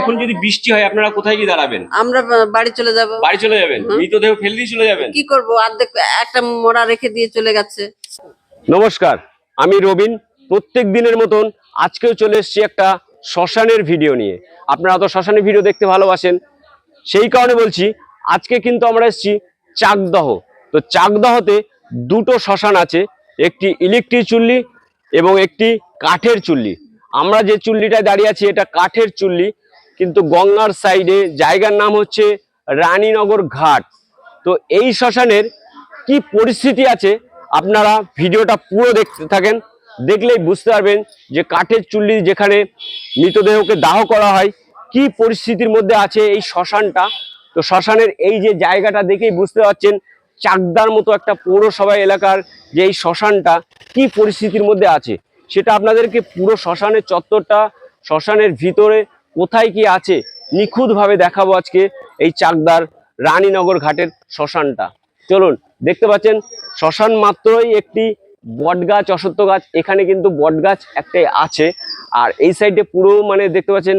এখন যদি বৃষ্টি হয় আপনারা কোথায় গিয়ে দাঁড়াবেন? আমরা বাড়ি চলে যাব। বাড়ি চলে যাবেন? মৃতদেহ ফেলে দিয়ে চলে যাবেন? কি করব? অর্ধেক একটা মোড়া রেখে দিয়ে চলে গেছে। নমস্কার আমি রবিন। প্রত্যেক দিনের মতন আজকেও চলে এসেছি একটা শ্মশানের ভিডিও নিয়ে। আপনারা তো শ্মশানের ভিডিও দেখতে ভালোবাসেন। সেই কারণে বলছি আজকে কিন্তু আমরা এসেছি চাকদহ। তো চাকদহতে দুটো শ্মশান আছে একটি ইলেকট্রিক চুল্লি এবং একটি কাঠের চুল্লি। আমরা যে চুল্লিটায় দাঁড়িয়ে আছি এটা কাঠের চুল্লি। কিন্তু গঙ্গার সাইডে জায়গার নাম হচ্ছে রানীনগর ঘাট। তো এই শ্মশানের কি পরিস্থিতি আছে? আপনারা ভিডিওটা পুরো দেখতে থাকেন, দেখলেই বুঝতে পারবেন যে কাঠের চুল্লি যেখানে মৃতদেহকে দাহ করা হয়, কি পরিস্থিতির মধ্যে আছে এই শ্মশানটা? তো শ্মশানের এই যে জায়গাটা দেখেই বুঝতে পারছেন, চাকদার মতো একটা পৌরসভা এলাকার যে এই শ্মশানটা, কি পরিস্থিতির মধ্যে আছে? সেটা আপনাদেরকে পুরো শ্মশানের চত্বরটা, শ্মশানের ভিতরে কোথায় কি আছে নিখুঁতভাবে দেখাবো আজকে এই চাকদার রানীনগর ঘাটের শ্মশানটা। চলুন, দেখতে পাচ্ছেন, শ্মশান মাত্রই একটি বট গাছ অসত্য গাছ। এখানে কিন্তু বট গাছ একটাই আছে। আর এই সাইডে পুরো মানে দেখতে পাচ্ছেন,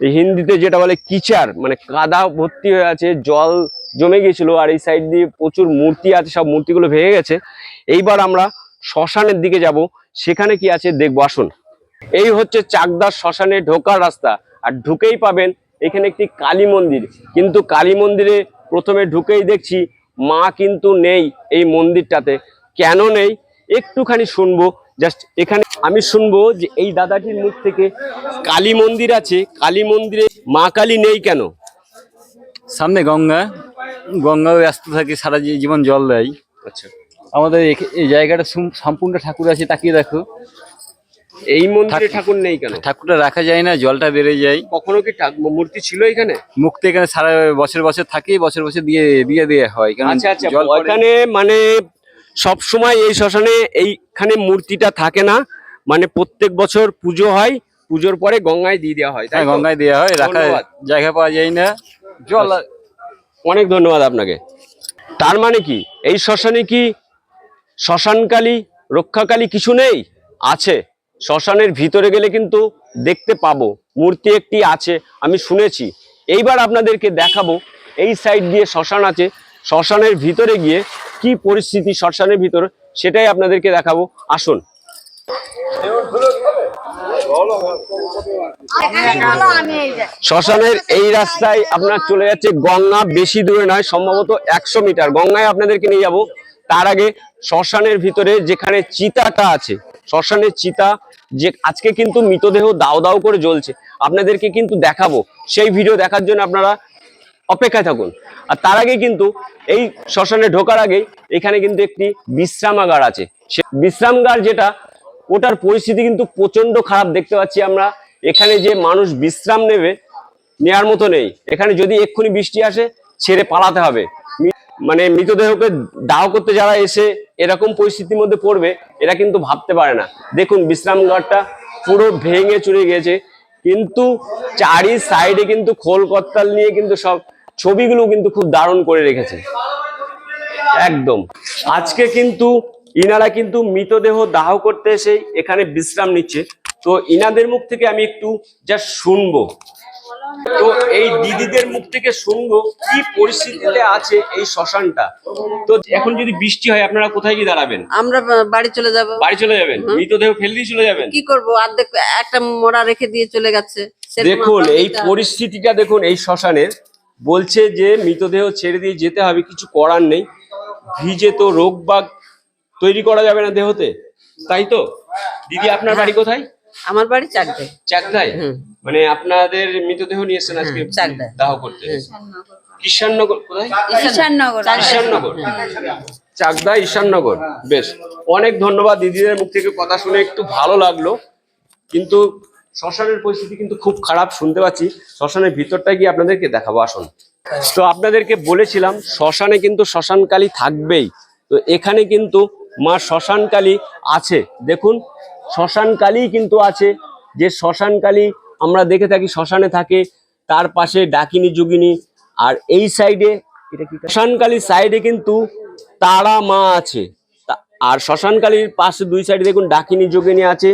হিন্দিতে যেটা বলে কিচার মানে কাদা ভর্তি হয়ে আছে, জল জমে গিয়েছিল, আর এই সাইড দিয়ে প্রচুর মূর্তি আছে, সব মূর্তিগুলো ভেঙে গেছে। এইবার আমরা শ্মশানের দিকে যাব, সেখানে কি আছে দেখব, আসুন। এই হচ্ছে চাকদার শ্মশানে ঢোকার রাস্তা। আর ঢুকেই পাবেন এখানে একটি কালী মন্দির। কিন্তু কালী মন্দিরে প্রথমে ঢুকেই দেখছি মা কিন্তু নেই এই মন্দিরটাতে। কেন নেই? একটুখানি শুনব। জাস্ট এখানে আমি শুনব যে এই দাদাটির মুখ থেকে কালী মন্দির আছে। কালী মন্দিরে মা কালী নেই কেন? সামনে গঙ্গা। গঙ্গা ব্যস্ত থাকে সারা জীবন জল দেয়। আচ্ছা। আমাদের এই জায়গাটা সম্পূর্ণ ঠাকুর আছে তাকিয়ে দেখো। এই মন্দিরে ঠাকুর নেই কেন? ঠাকুরটা রাখা যায় না জলটা বেড়ে যায়। কখনো কি মূর্তি ছিল এখানে? মুক্তি এখানে সারা বছর বছর থাকে বছর বছর দিয়ে দিয়ে দেওয়া হয়। কারণ আচ্ছা আচ্ছা মানে সব সময় এই শ্মশানে এইখানে মূর্তিটা থাকে না। মানে প্রত্যেক বছর পুজো হয় পুজোর পরে গঙ্গায় দিয়ে দেওয়া হয় তাই হ্যাঁ, গঙ্গায় দেওয়া হয় রাখা জায়গা পাওয়া যায় না। জল অনেক ধন্যবাদ আপনাকে। তার মানে কি? এই শ্মশানে কি শ্মশানকালী রক্ষাকালী কিছু নেই? আছে। শ্মশানের ভিতরে গেলে কিন্তু দেখতে পাবো। মূর্তি একটি আছে, আমি শুনেছি। এইবার আপনাদেরকে দেখাবো, এই সাইড দিয়ে শ্মশান আছে। শ্মশানের ভিতরে গিয়ে কি পরিস্থিতি শ্মশানের ভিতর, সেটাই আপনাদেরকে দেখাবো। আসুন। শ্মশানের এই রাস্তায় আপনার চলে যাচ্ছে গঙ্গা, বেশি দূরে নয়, সম্ভবত একশো মিটার। গঙ্গায় আপনাদেরকে নিয়ে যাব। তার আগে শ্মশানের ভিতরে যেখানে চিতাটা আছে, শ্মশানের চিতা যে আজকে কিন্তু মৃতদেহ দাও দাও করে জ্বলছে। আপনাদেরকে কিন্তু দেখাবো। সেই ভিডিও দেখার জন্য আপনারা অপেক্ষায় থাকুন। আর তার আগে কিন্তু এই শ্মশানে ঢোকার আগেই এখানে কিন্তু একটি বিশ্রামাগার আছে। সে বিশ্রামগার যেটা, ওটার পরিস্থিতি কিন্তু প্রচণ্ড খারাপ দেখতে পাচ্ছি আমরা। এখানে যে মানুষ বিশ্রাম নেবে নেওয়ার মতো নেই। এখানে যদি এক্ষুনি বৃষ্টি আসে, ছেড়ে পালাতে হবে। মানে মৃতদেহকে দাহ করতে যারা এসে এরকম পরিস্থিতির মধ্যে পড়বে, এরা কিন্তু ভাবতে পারে না। দেখুন বিশ্রামগারটা পুরো ভেঙে চুরে গেছে কিন্তু চারি সাইডে কিন্তু খোল কত্তাল নিয়ে কিন্তু সব ছবিগুলো কিন্তু খুব দারুণ করে রেখেছে। একদম। আজকে কিন্তু ইনারা কিন্তু মৃতদেহ দাহ করতে এসে এখানে বিশ্রাম নিচ্ছে। তো ইনাদের মুখ থেকে আমি একটু জাস্ট শুনব। তো এই দিদিদের মুখ থেকে শুনব কি পরিস্থিতিতে আছে এই শ্মশানটা। তো এখন যদি বৃষ্টি হয় আপনারা কোথায় গিয়ে দাঁড়াবেন? আমরা বাড়ি চলে যাব। বাড়ি চলে যাবেন? মৃতদেহ ফেলে দিয়ে চলে যাবেন? কি করব? অর্ধেক একটা মোড়া রেখে দিয়ে চলে গেছে। দেখুন এই পরিস্থিতিটা দেখুন এই শ্মশানের। বলছে যে মৃতদেহ ছেড়ে দিয়ে যেতে হবে কিছু করার নেই। ভিজে তো রোগ বাগ তৈরি করা যাবে না দেহতে। তাই তো? দিদি আপনার বাড়ি কোথায়? আমার বাড়ি চাকদে চাকদায়? মানে আপনাদের মৃতদেহ নিয়ে এসেছেন আজকে দাহ করতে? কিষাননগর কোথায়? ঈশাননগর। ঈশাননগর। চাকদা ঈশাননগর। বেশ অনেক ধন্যবাদ দিদিদের মুখ থেকে কথা শুনে একটু ভালো লাগল। কিন্তু শ্মশানের পরিস্থিতি কিন্তু খুব খারাপ শুনতে পাচ্ছি। শ্মশানের ভিতরটা গিয়ে আপনাদেরকে দেখাবো আসুন। তো আপনাদেরকে বলেছিলাম শ্মশানে কিন্তু শ্মশানকালী থাকবেই। তো এখানে কিন্তু মা শ্মশানকালী আছে। দেখুন শ্মশানকালী কিন্তু আছে। যে শ্মশানকালী আমরা দেখে থাকি, শ্মশানে থাকে, তার পাশে ডাকিনী, যোগিনী, আর এই সাইডে এটা কি? শ্মশানকালীর সাইডে কিন্তু তারা মা আছে। আর শ্মশানকালীর পাশে দুই সাইডে দেখুন, ডাকিনী, যোগিনী আছে।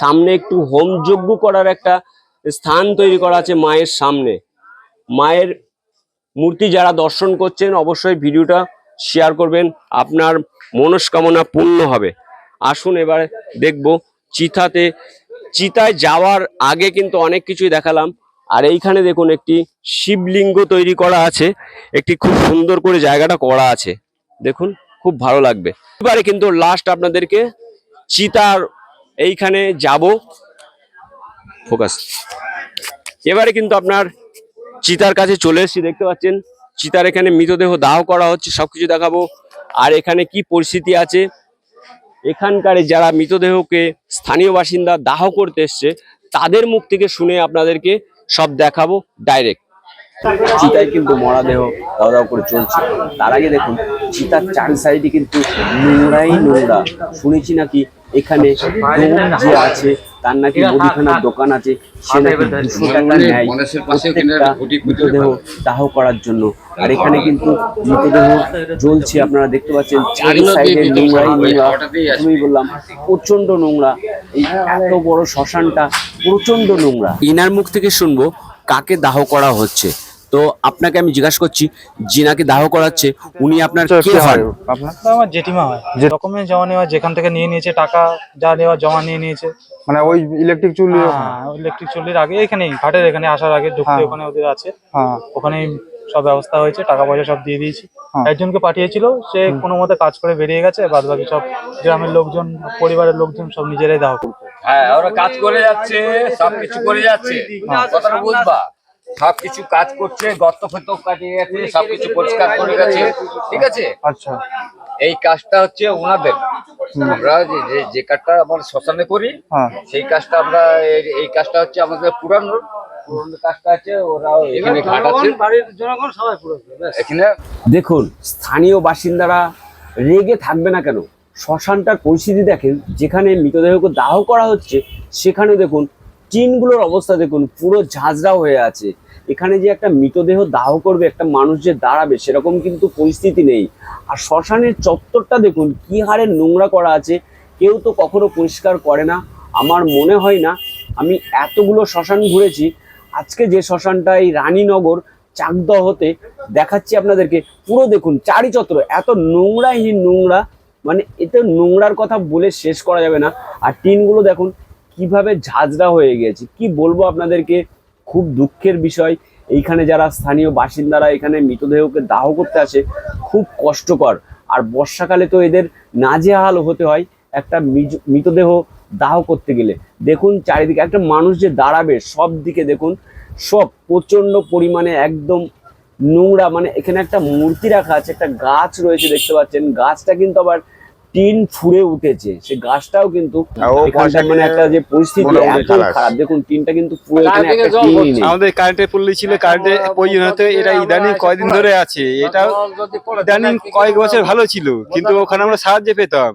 সামনে একটু হোম যজ্ঞ করার একটা স্থান তৈরি করা আছে মায়ের সামনে। মায়ের মূর্তি যারা দর্শন করছেন, অবশ্যই ভিডিওটা শেয়ার করবেন। আপনার মনস্কামনা পূর্ণ হবে। আসুন এবার দেখব চিতাতে, চিতায় যাওয়ার আগে কিন্তু অনেক কিছুই দেখালাম। আর এইখানে দেখুন একটি শিবলিঙ্গ তৈরি করা আছে। একটি খুব সুন্দর করে জায়গাটা করা আছে। দেখুন, খুব ভালো লাগবে। এবারে কিন্তু লাস্ট আপনাদেরকে চিতার এইখানে যাব। ফোকাস এবারে কিন্তু আপনার চিতার কাছে চলে এসেছি, দেখতে পাচ্ছেন? চিতার এখানে মৃতদেহ দাহ করা হচ্ছে, সবকিছু দেখাবো। আর এখানে কি পরিস্থিতি আছে? এখানকার যারা মৃতদেহকে স্থানীয় বাসিন্দা দাহ করতে এসছে, তাদের মুখ থেকে শুনে আপনাদেরকে সব দেখাবো ডাইরেক্ট চিতায় কিন্তু মরাদেহ দাও দাও করে চলছে। তার আগে দেখুন, চিতার চার সাইডে কিন্তু নোংরাই নোংরা। শুনেছি নাকি এখানে যে আছে তার নাকি মুদিখানার দোকান আছে সে নাকি দুশো টাকা নেয় প্রত্যেকটা মৃতদেহ দাহ করার জন্য। আর এখানে কিন্তু মৃতদেহ জ্বলছে আপনারা দেখতে পাচ্ছেন চারি সাইডে নোংরাই নোংরা তুমি বললাম প্রচণ্ড নোংরা। এই এত বড় শ্মশানটা প্রচণ্ড নোংরা। ইনার মুখ থেকে শুনব কাকে দাহ করা হচ্ছে? তো আপনাকে আমি জিজ্ঞাসা করছি যিনাকে দাহ করাচ্ছে উনি আপনার কে হন? আপনার? তো আমার জেঠিমা হয়। ডকুমেন্ট জমা নেওয়া যেখান থেকে নিয়ে নিয়েছে টাকা যা নেওয়া জমা নিয়ে নিয়েছে। মানে ওই ইলেকট্রিক চুল্লি হ্যাঁ ইলেকট্রিক চুল্লির আগে এখানেই ঘাটের এখানে আসার আগে ঢুকতে হ্যাঁ। ওখানে ওদের আছে। হ্যাঁ। ওখানেই সব ব্যবস্থা হয়েছে টাকা পয়সা সব দিয়ে দিয়েছি। হ্যাঁ। একজনকে পাঠিয়েছিল সে কোনো মতে কাজ করে বেরিয়ে গেছে বাদ বাকি সব গ্রামের লোকজন পরিবারের লোকজন সব নিজেরাই দাহ করছে। হ্যাঁ ওরা কাজ করে যাচ্ছে সবকিছু করে যাচ্ছে। কথাটা বুঝবা। সবকিছু কাজ করছে গর্ত ফেত কাটিয়ে গেছে সবকিছু পরিষ্কার করে গেছে। ঠিক আছে? আচ্ছা। এই কাজটা হচ্ছে ওনাদের। আমরা যে- কাজটা আমরা শ্মশানে করি হ্যাঁ। সেই কাজটা আমরা এই- এই কাজটা হচ্ছে আমাদের পুরানো। পুরানো কাজটা আছে ওরা এখানে ঘাট আছে এখানে দেখুন স্থানীয় বাসিন্দারা রেগে থাকবে না কেন? শ্মশানটার পরিস্থিতি দেখেন যেখানে মৃতদেহকে দাহ করা হচ্ছে সেখানে দেখুন টিনগুলোর অবস্থা দেখুন, পুরো ঝাঁঝরা হয়ে আছে। এখানে যে একটা মৃতদেহ দাহ করবে, একটা মানুষ যে দাঁড়াবে, সেরকম কিন্তু পরিস্থিতি নেই। আর শ্মশানের চত্বরটা দেখুন, কি হারে নোংরা করা আছে, কেউ তো কখনো পরিষ্কার করে না। আমার মনে হয় না, আমি এতগুলো শ্মশান ঘুরেছি, আজকে যে শ্মশানটা, এই রানীনগর চাকদহতে দেখাচ্ছি আপনাদেরকে। পুরো দেখুন চারি চত্বর এত নোংরাহীন নোংরা মানে এতে নোংরার কথা বলে শেষ করা যাবে না। আর টিনগুলো দেখুন কীভাবে ঝাঁঝরা হয়ে গেছে? কি বলব আপনাদেরকে? খুব দুঃখের বিষয়। এইখানে যারা স্থানীয় বাসিন্দারা এখানে মৃতদেহকে দাহ করতে আসে, খুব কষ্টকর। আর বর্ষাকালে তো এদের নাজেহাল হতে হয় একটা মৃতদেহ দাহ করতে গেলে। দেখুন চারিদিকে একটা মানুষ যে দাঁড়াবে, সব দিকে দেখুন, সব প্রচণ্ড পরিমাণে একদম নোংরা মানে এখানে একটা মূর্তি রাখা আছে, একটা গাছ রয়েছে দেখতে পাচ্ছেন। গাছটা কিন্তু আবার টিন ফুড়ে উঠেছে। সে গাছটাও কিন্তু পয়সা মানে একটা যে পরিস্থিতি এত খারাপ। দেখুন টিনটা কিন্তু পুরো এখানে একটা টিনই নেই আমাদের কারেন্টের পল্লী ছিল কারেন্টের প্রয়োজন হতো এটা ইদানিং কয়দিন ধরে আছে। এটা ইদানিং কয়েক বছর ভালো ছিল কিন্তু ওখানে আমরা সাহায্য পেতাম।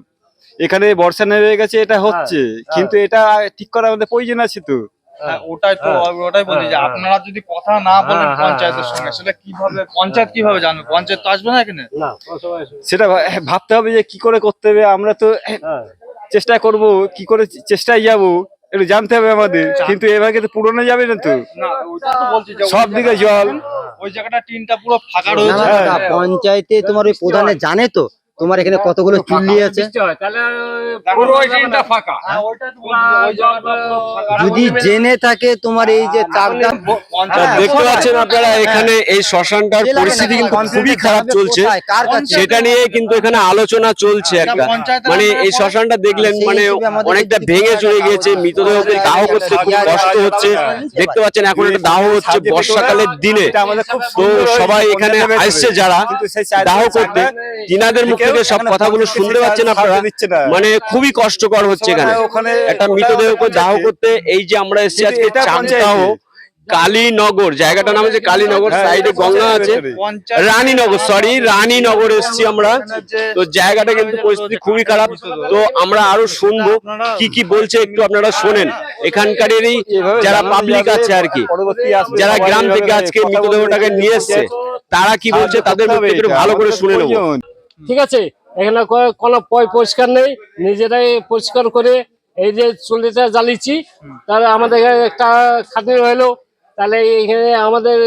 এখানে বর্ষা নেমে গেছে এটা হচ্ছে। কিন্তু এটা ঠিক করা আমাদের প্রয়োজন আছে তো। হ্যাঁ, ওটাই তো ওটাই বলি যে আপনারা যদি কথা না বলেন পঞ্চায়েতের সঙ্গে সেটা কীভাবে পঞ্চায়েত কীভাবে জানবে? পঞ্চায়েত তো আসবে না এখানে? সেটা ভাবতে হবে যে কি করে করতে হবে আমরা তো চেষ্টা করব কি করে চেষ্টায় যাব একটু জানতে হবে আমাদের। কিন্তু এভাবে তো পুরনো যাবে না তো। না ওইটা তো বলছি যে সব দিকে জল। ওই জায়গাটা টিনটা পুরো ফাঁকা রয়েছে। পঞ্চায়েতে তোমার ওই প্রধানে জানে তো। তোমার এখানে কতগুলো চুল্লি আছে? হয়, তাহলে পুরো ওই ট্রেনটা ফাঁকা। হ্যাঁ, যদি জেনে থাকে তোমার এই যে চারটা দেখতে পাচ্ছেন আপনারা এখানে এই শ্মশানটার পরিস্থিতি কিন্তু খুবই খারাপ চলছে। সেটা নিয়ে কিন্তু এখানে আলোচনা চলছে একটা। মানে এই শ্মশানটা দেখলেন মানে অনেকটা ভেঙে চলে গিয়েছে মৃতদেহকে দাহ করতে খুব কষ্ট হচ্ছে। দেখতে পাচ্ছেন এখন একটা দাহ হচ্ছে বর্ষাকালের দিনে। এটা আমাদের খুব তো সবাই এখানে আসছে যারা দাহ করতে তিনাদের মুখ থেকে সব কথাগুলো শুনতে পাচ্ছেন আপনারা। মানে খুবই কষ্টকর হচ্ছে এখানে। একটা ওটা মৃতদেহকে দাহ করতে এই যে আমরা এসেছি আজকে কালীনগর জায়গাটার নাম হচ্ছে কালীনগর সাইডে গঙ্গা আছে। রানীনগর সরি রানীনগর এসেছি আমরা। তো জায়গাটা কিন্তু পরিস্থিতি খুবই খারাপ। তো আমরা আরও শুনব কি কি বলছে একটু আপনারা শোনেন। এখানকারেরই যারা পাবলিক আছে আর কি যারা গ্রাম থেকে আজকে মৃতদেহটাকে নিয়ে এসছে তারা কি বলছে তাদের ভালো করে শুনে নেব। ঠিক আছে? এখানে কো- কোনো পয় পরিষ্কার নেই। নিজেরাই পরিষ্কার করে এই যে চল্লিশ টাকা জ্বালিয়েছি তাহলে আমাদের একটা খাতির হলো তাহলে এখানে আমাদের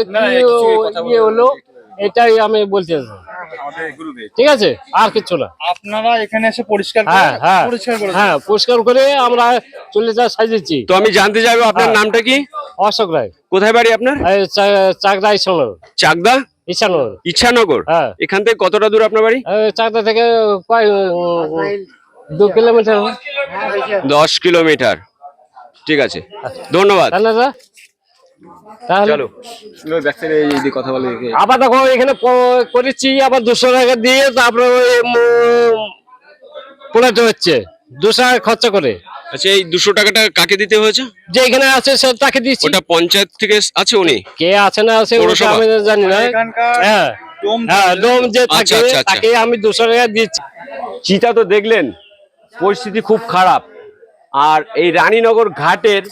ইয়ে হলো এটাই আমি বলতে চাই। ঠিক আছে? আর কিছু না। আপনারা এখানে এসে পরিষ্কার হ্যাঁ হ্যাঁ। পরিষ্কার করে হ্যাঁ পরিষ্কার করে আমরা চল্লিশ টাকা সাজিয়েছি। তো আমি জানতে চাইব আপনার হ্যাঁ। নামটা কি? অশোক রায়। কোথায় বাড়ি আপনার? এই চা- চাকদা? ইসানগর ইচ্ছানগর? হ্যাঁ। এখান থেকে কতটা দূর আপনার বাড়ি? চাকদা থেকে কয় দু কিলোমিটার। দশ কিলোমিটার। ঠিক আছে। ধন্যবাদ। চলো। কথা বলে আবার দেখো এখানে করেছি আবার দুশো টাকা দিয়ে তারপরে পোড়াতে হচ্ছে। দুশো টাকা খরচা করে। আচ্ছা এই দুশো টাকাটা কাকে দিতে হয়েছে? যে এখানে আছে সে তাকে দিচ্ছি। ওটা পঞ্চায়েত থেকে আছে উনি? কে আছে না আছে ওটা পৌরসভা? আমি জানি না। হ্যাঁ হ্যাঁ ডোম যে আচ্ছা, থাকে আচ্ছা, আচ্ছা। তাকে আমি দুশো টাকা দিচ্ছি। চিতা তো দেখলেন পরিস্থিতি খুব খারাপ। আর এই রানীনগর ঘাটের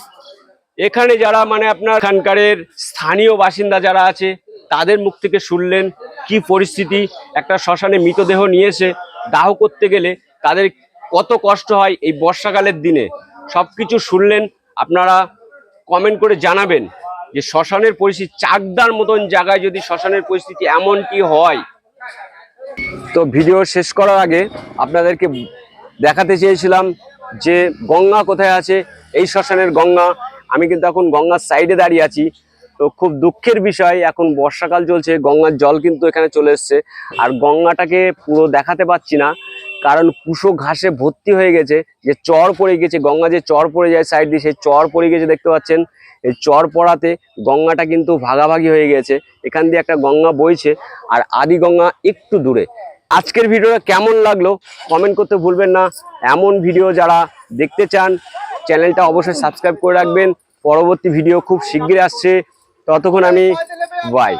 এখানে যারা মানে আপনার এখানকারের স্থানীয় বাসিন্দা যারা আছে তাদের মুখ থেকে শুনলেন কি পরিস্থিতি। একটা শ্মশানে মৃতদেহ নিয়েছে দাহ করতে গেলে তাদের কত কষ্ট হয় এই বর্ষাকালের দিনে? সব কিছু শুনলেন, আপনারা কমেন্ট করে জানাবেন যে শ্মশানের পরিস্থিতি, চাকদার মতন জায়গায় যদি শ্মশানের পরিস্থিতি এমন কি হয়। তো ভিডিও শেষ করার আগে আপনাদেরকে দেখাতে চেয়েছিলাম যে গঙ্গা কোথায় আছে? এই শ্মশানের গঙ্গা, আমি কিন্তু এখন গঙ্গার সাইডে দাঁড়িয়ে আছি। তো খুব দুঃখের বিষয়, এখন বর্ষাকাল চলছে, গঙ্গার জল কিন্তু এখানে চলে এসছে। আর গঙ্গাটাকে পুরো দেখাতে পাচ্ছি না। কারণ কুশো ঘাসে ভর্তি হয়ে গেছে, যে চর পড়ে গেছে, গঙ্গা যে চর পড়ে যায় সাইড দিয়ে, সেই চর পড়ে গেছে দেখতে পাচ্ছেন। এই চর পড়াতে গঙ্গাটা কিন্তু ভাগাভাগি হয়ে গেছে। এখান দিয়ে একটা গঙ্গা বইছে, আর আদি গঙ্গা একটু দূরে। আজকের ভিডিওটা কেমন লাগল কমেন্ট করতে ভুলবেন না। এমন ভিডিও যারা দেখতে চান, চ্যানেলটা অবশ্যই সাবস্ক্রাইব করে রাখবেন। পরবর্তী ভিডিও খুব শিগগিরই আসছে। ততক্ষণ আমি বাই